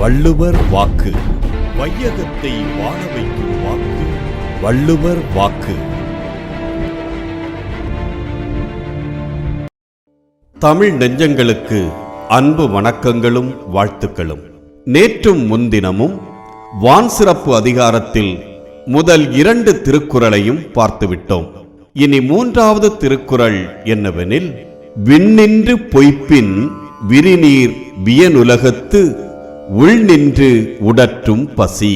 வள்ளுவர் வாக்கு. வையகத்தை வாழ வைக்கும் வாக்கு. வள்ளுவர் வாக்கு. தமிழ் நெஞ்சங்களுக்கு அன்பு வணக்கங்களும் வாழ்த்துக்களும். நேற்றும் முன்தினமும் வான் சிறப்பு அதிகாரத்தில் முதல் இரண்டு திருக்குறளையும் பார்த்துவிட்டோம். இனி மூன்றாவது திருக்குறள் என்னவெனில் விண்ணின்று பொய்ப்பின் விரிநீர் வியனுலகத்து உள் நின்று உடற்றும் பசி.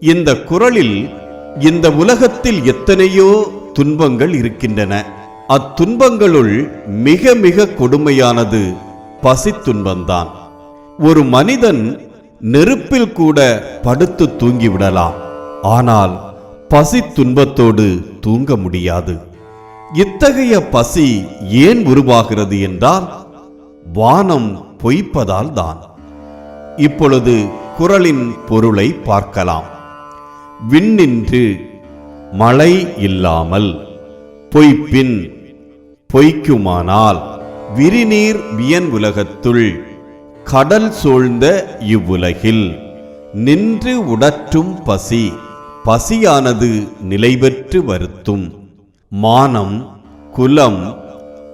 இந்த குறளில் இந்த உலகத்தில் எத்தனையோ துன்பங்கள் இருக்கின்றன. அத்துன்பங்களுள் மிக மிக கொடுமையானது பசித் துன்பம்தான். ஒரு மனிதன் நெருப்பில் கூட படுத்து தூங்கிவிடலாம். ஆனால் பசி துன்பத்தோடு தூங்க முடியாது. இத்தகைய பசி ஏன் உருவாகிறது என்றால் வானம் பொய்ப்பதால் தான் இப்பொழுது குறளின் பொருளை பார்க்கலாம். விண்ணின்று மழை இல்லாமல் பொய்ப்பின் பொய்க்குமானால் விரிநீர் வியன் உலகத்துள் கடல் சூழ்ந்த இவ்வுலகில் நின்று உடற்றும் பசி பசியானது நிலைபெற்று வருத்தும். மானம் குலம்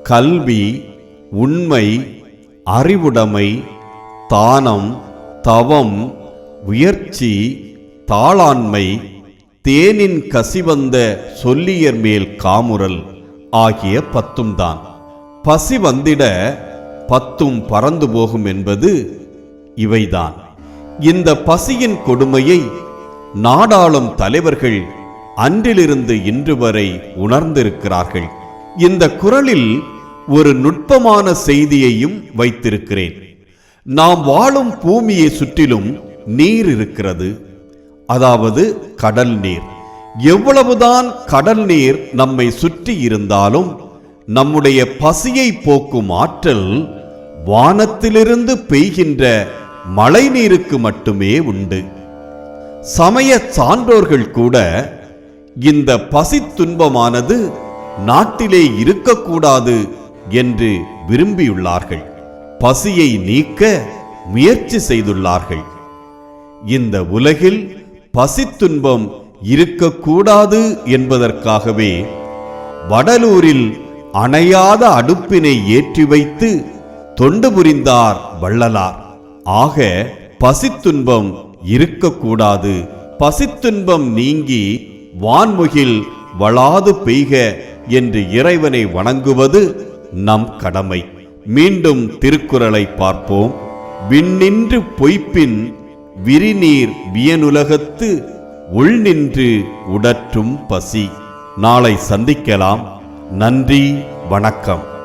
கல்வி உண்மை அறிவுடைமை தானம் தவம் உயர்ச்சி தாளாண்மை தேனின் கசிவந்த சொல்லியர் மேல் காமுறல் ஆகிய பத்தும் தான். பசி வந்திட பத்தும் பறந்து போகும் என்பது இவைதான். இந்த பசியின் கொடுமையை நாடாளும் தலைவர்கள் அன்றிலிருந்து இன்று வரை உணர்ந்திருக்கிறார்கள். இந்த குரலில் ஒரு நுட்பமான செய்தியையும் வைத்திருக்கிறேன். நாம் வாழும் பூமியை சுற்றிலும் நீர் இருக்கிறது. அதாவது கடல் நீர். எவ்வளவுதான் கடல் நீர் நம்மை சுற்றி இருந்தாலும் நம்முடைய பசியை போக்கும் ஆற்றல் வானத்திலிருந்து பெய்கின்ற மழை நீருக்கு மட்டுமே உண்டு. சமய சான்றோர்கள் கூட இந்த பசி துன்பமானது நாட்டிலே இருக்கக்கூடாது என்று விரும்பியுள்ளார்கள். பசியை நீக்க முயற்சி செய்துள்ளார்கள். இந்த உலகில் பசித்துன்பம் இருக்கக்கூடாது என்பதற்காகவே வடலூரில் அணையாத அடுப்பினை ஏற்றி வைத்து தொண்டு புரிந்தார் வள்ளலார். ஆக பசித்துன்பம் இருக்கக்கூடாது. பசித்துன்பம் நீங்கி வான்முகில் வளாது பெய்க என்று இறைவனை வணங்குவது நம் கடமை. மீண்டும் திருக்குறளை பார்ப்போம். விண்ணின்று பொய்ப்பின் விரிநீர் வியனுலகத்து உள்நின்று உடற்றும் பசி. நாளை சந்திக்கலாம். நன்றி வணக்கம்.